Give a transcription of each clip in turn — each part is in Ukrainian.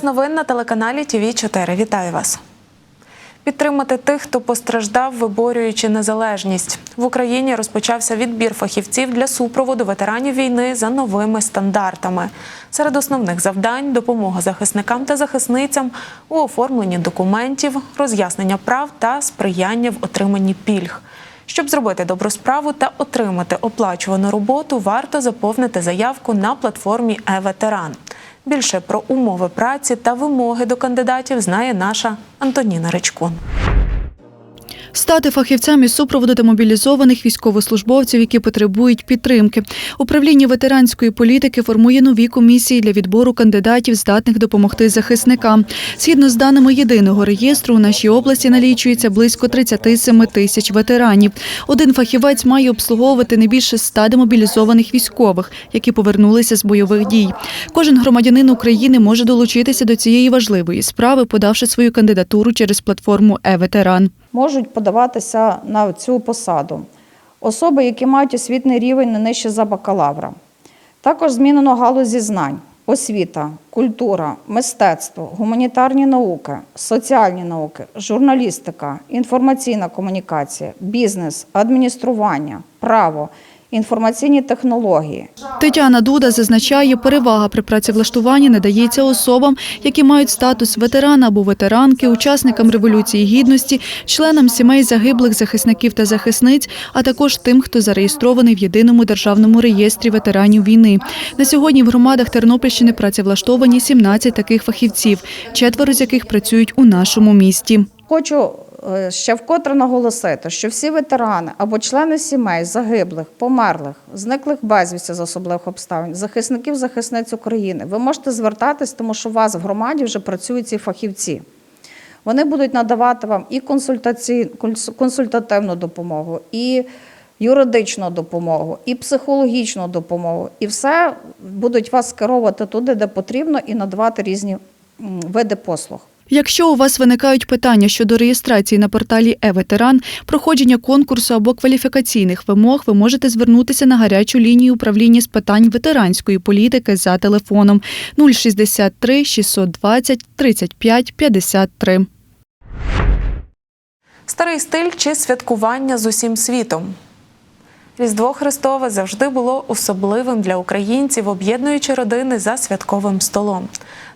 Час новин на телеканалі ТВ 4 Вітаю вас. Підтримати тих, хто постраждав, виборюючи незалежність. В Україні розпочався відбір фахівців для супроводу ветеранів війни за новими стандартами. Серед основних завдань допомога захисникам та захисницям у оформленні документів, роз'яснення прав та сприяння в отриманні пільг. Щоб зробити добру справу та отримати оплачувану роботу, варто заповнити заявку на платформі е-ветеран. Більше про умови праці та вимоги до кандидатів знає наша Антоніна Речкун. Стати фахівцями супроводу мобілізованих військовослужбовців, які потребують підтримки. Управління ветеранської політики формує нові комісії для відбору кандидатів, здатних допомогти захисникам. Згідно з даними єдиного реєстру, у нашій області налічується близько 37 тисяч ветеранів. Один фахівець має обслуговувати не більше 100 демобілізованих військових, які повернулися з бойових дій. Кожен громадянин України може долучитися до цієї важливої справи, подавши свою кандидатуру через платформу е-ветеран. Можуть подаватися на цю посаду. Особи, які мають освітний рівень не нижче за бакалавра. Також змінено галузі знань, освіта, культура, мистецтво, гуманітарні науки, соціальні науки, журналістика, інформаційна комунікація, бізнес, адміністрування, право, інформаційні технології, Тетяна Дуда зазначає, перевага при працевлаштуванні надається особам, які мають статус ветерана або ветеранки, учасникам революції гідності, членам сімей загиблих захисників та захисниць, а також тим, хто зареєстрований в єдиному державному реєстрі ветеранів війни. На сьогодні в громадах Тернопільщини працевлаштовані 17 таких фахівців, четверо з яких працюють у нашому місті. Хочу ще вкотре наголосити, що всі ветерани або члени сімей загиблих, померлих, зниклих безвісті з особливих обставин, захисників захисниць України, ви можете звертатись, тому що у вас в громаді вже працюють ці фахівці. Вони будуть надавати вам і консультативну допомогу, і юридичну допомогу, і психологічну допомогу. І все будуть вас скеровувати туди, де потрібно, і надавати різні види послуг. Якщо у вас виникають питання щодо реєстрації на порталі е-ветеран, проходження конкурсу або кваліфікаційних вимог, ви можете звернутися на гарячу лінію управління з питань ветеранської політики за телефоном 063 620 35 53. Старий стиль чи святкування з усім світом. Різдво Христове завжди було особливим для українців, об'єднуючи родини за святковим столом.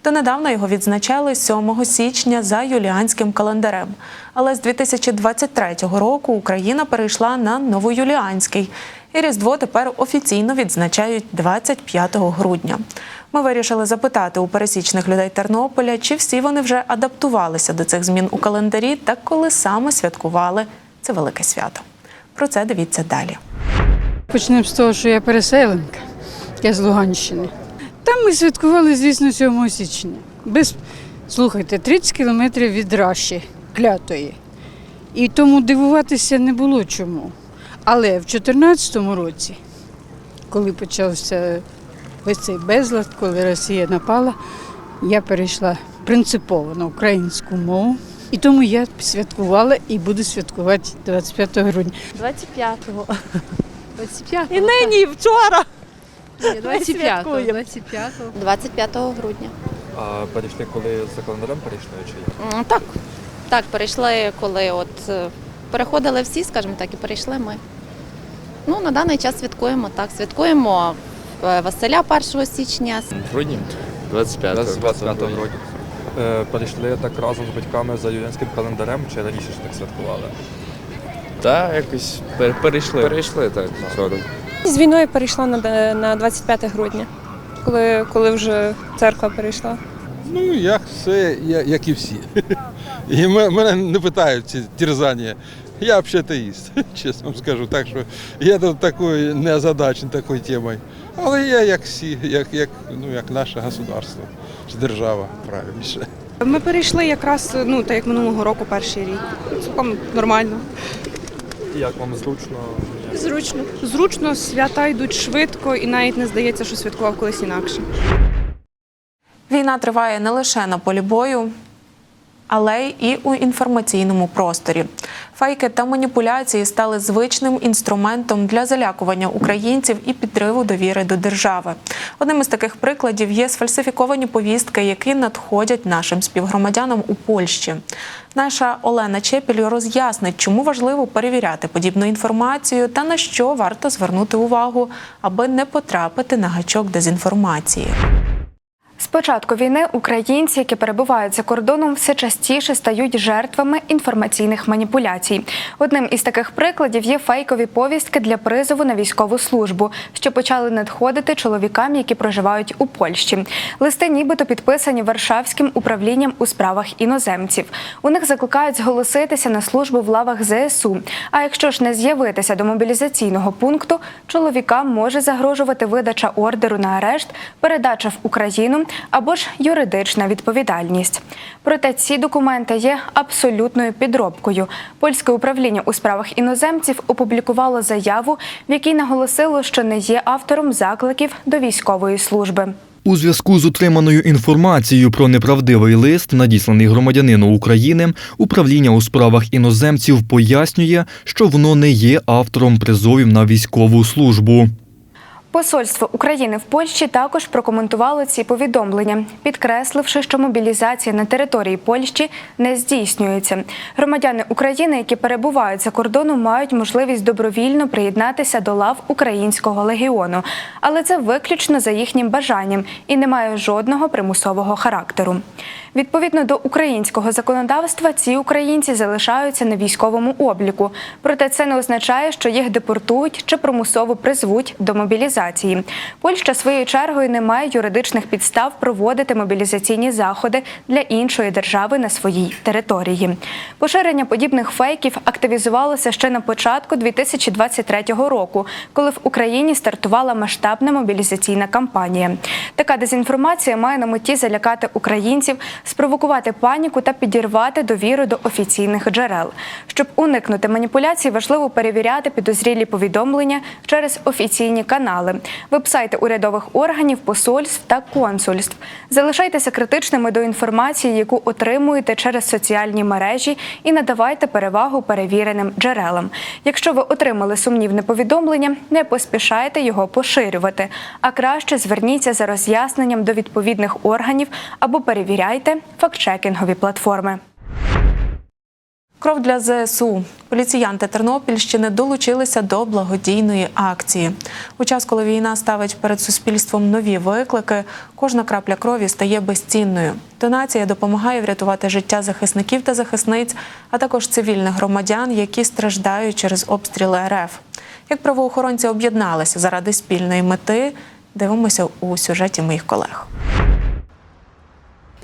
Донедавна його відзначали 7 січня за юліанським календарем. Але з 2023 року Україна перейшла на новоюліанський. І Різдво тепер офіційно відзначають 25 грудня. Ми вирішили запитати у пересічних людей Тернополя, чи всі вони вже адаптувалися до цих змін у календарі та коли саме святкували це велике свято. Про це дивіться далі. Почнемо з того, що я переселенка, я з Луганщини. Там ми святкували, звісно, 7 січня. Без, слухайте, 30 кілометрів від Раші, клятої. І тому дивуватися не було чому. Але в 2014 році, коли почався весь цей безлад, коли Росія напала, я перейшла принципово на українську мову. І тому я святкувала і буду святкувати 25 грудня. 25-го. 25 І нині, і вчора. 25 святкуємо. 25 25 грудня. А перейшли, коли за календарем перейшли чи як? М, Так, так, перейшли, коли от е, переходили всі, скажімо так, і перейшли ми. Ну, на даний час святкуємо так. Святкуємо е, Василя 1 січня. Грудні 25 25 грудня. Е, перейшли так разом з батьками за юліанським календарем чи раніше ж так святкували? Та якось пер- перейшли. Перейшли так. згодом. З війною перейшла на, де- на 25 грудня, коли, коли вже церква перейшла. Ну, як все, я- як і всі. І ме- мене не питають ці терзання. Я взагалі атеїст, чесно вам скажу. Так що я тут такою не озадачен такою темою. Але я як всі, як, як, ну, як наше государство, чи держава правильніше. Ми перейшли якраз ну, так як минулого року перший рік. Цілком нормально. І як вам зручно? Зручно. Зручно, свята йдуть швидко і навіть не здається, що святкував колись інакше. Війна триває не лише на полі бою. Але і у інформаційному просторі. Фейки та маніпуляції стали звичним інструментом для залякування українців і підриву довіри до держави. Одним із таких прикладів є сфальсифіковані повістки, які надходять нашим співгромадянам у Польщі. Наша Олена Чепіль роз'яснить, чому важливо перевіряти подібну інформацію та на що варто звернути увагу, аби не потрапити на гачок дезінформації. З початку війни українці, які перебувають за кордоном, все частіше стають жертвами інформаційних маніпуляцій. Одним із таких прикладів є фейкові повістки для призову на військову службу, що почали надходити чоловікам, які проживають у Польщі. Листи нібито підписані Варшавським управлінням у справах іноземців. У них закликають зголоситися на службу в лавах ЗСУ. А якщо ж не з'явитися до мобілізаційного пункту, чоловікам може загрожувати видача ордеру на арешт, передача в Україну або ж юридична відповідальність. Проте ці документи є абсолютною підробкою. Польське управління у справах іноземців опублікувало заяву, в якій наголосило, що не є автором закликів до військової служби. У зв'язку з отриманою інформацією про неправдивий лист, надісланий громадянину України, управління у справах іноземців пояснює, що воно не є автором призовів на військову службу. Посольство України в Польщі також прокоментувало ці повідомлення, підкресливши, що мобілізація на території Польщі не здійснюється. Громадяни України, які перебувають за кордоном, мають можливість добровільно приєднатися до лав українського легіону, але це виключно за їхнім бажанням і не має жодного примусового характеру. Відповідно до українського законодавства, ці українці залишаються на військовому обліку. Проте це не означає, що їх депортують чи примусово призвуть до мобілізації. Польща своєю чергою не має юридичних підстав проводити мобілізаційні заходи для іншої держави на своїй території. Поширення подібних фейків активізувалося ще на початку 2023 року, коли в Україні стартувала масштабна мобілізаційна кампанія. Така дезінформація має на меті залякати українців, спровокувати паніку та підірвати довіру до офіційних джерел. Щоб уникнути маніпуляцій, важливо перевіряти підозрілі повідомлення через офіційні канали, вебсайти урядових органів, посольств та консульств. Залишайтеся критичними до інформації, яку отримуєте через соціальні мережі, і надавайте перевагу перевіреним джерелам. Якщо ви отримали сумнівне повідомлення, не поспішайте його поширювати, а краще зверніться за роз'ясненням до відповідних органів або перевіряйте фактчекінгові платформи. Кров для ЗСУ. Поліціянти Тернопільщини долучилися до благодійної акції. У час, коли війна ставить перед суспільством нові виклики, кожна крапля крові стає безцінною. Донація допомагає врятувати життя захисників та захисниць, а також цивільних громадян, які страждають через обстріли РФ. Як правоохоронці об'єдналися заради спільної мети, дивимося у сюжеті моїх колег.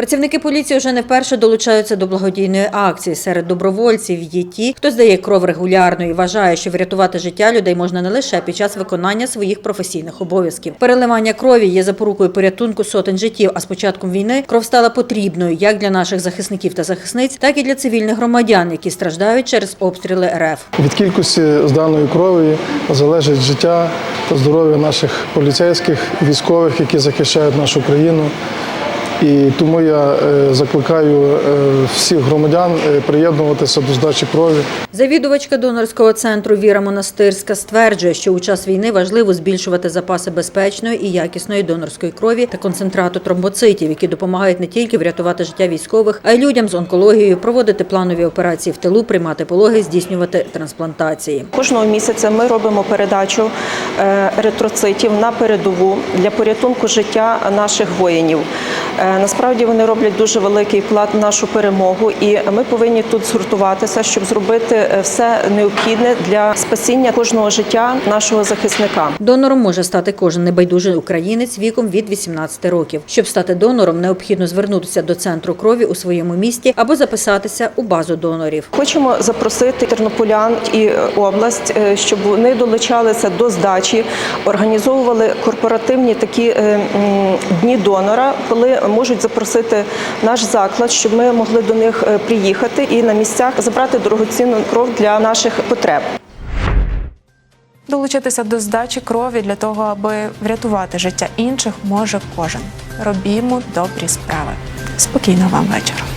Працівники поліції вже не вперше долучаються до благодійної акції. Серед добровольців є ті, хто здає кров регулярно і вважає, що врятувати життя людей можна не лише під час виконання своїх професійних обов'язків. Переливання крові є запорукою порятунку сотень життів. А з початком війни кров стала потрібною як для наших захисників та захисниць, так і для цивільних громадян, які страждають через обстріли РФ. Від кількості зданої крові залежить життя та здоров'я наших поліцейських, військових, які захищають нашу країну. І тому я е, закликаю е, всіх громадян е, приєднуватися до здачі крові. Завідувачка донорського центру Віра Монастирська стверджує, що у час війни важливо збільшувати запаси безпечної і якісної донорської крові та концентрату тромбоцитів, які допомагають не тільки врятувати життя військових, а й людям з онкологією, проводити планові операції в тилу, приймати пологи, здійснювати трансплантації. Кожного місяця ми робимо передачу еритроцитів на передову для порятунку життя наших воїнів. Насправді вони роблять дуже великий вклад в нашу перемогу, і ми повинні тут згуртуватися, щоб зробити е, все необхідне для спасіння кожного життя нашого захисника. Донором може стати кожен небайдужий українець віком від 18 років. Щоб стати донором, необхідно звернутися до центру крові у своєму місті або записатися у базу донорів. Хочемо запросити тернополян і е, область, е, щоб вони долучалися до здачі, організовували корпоративні такі дні донора, коли можуть запросити наш заклад, щоб ми могли до них е, приїхати і на місцях забрати дорогоцінну кров для наших потреб. Долучитися до здачі крові для того, аби врятувати життя інших, може кожен. Робімо добрі справи. Спокійного вам вечора.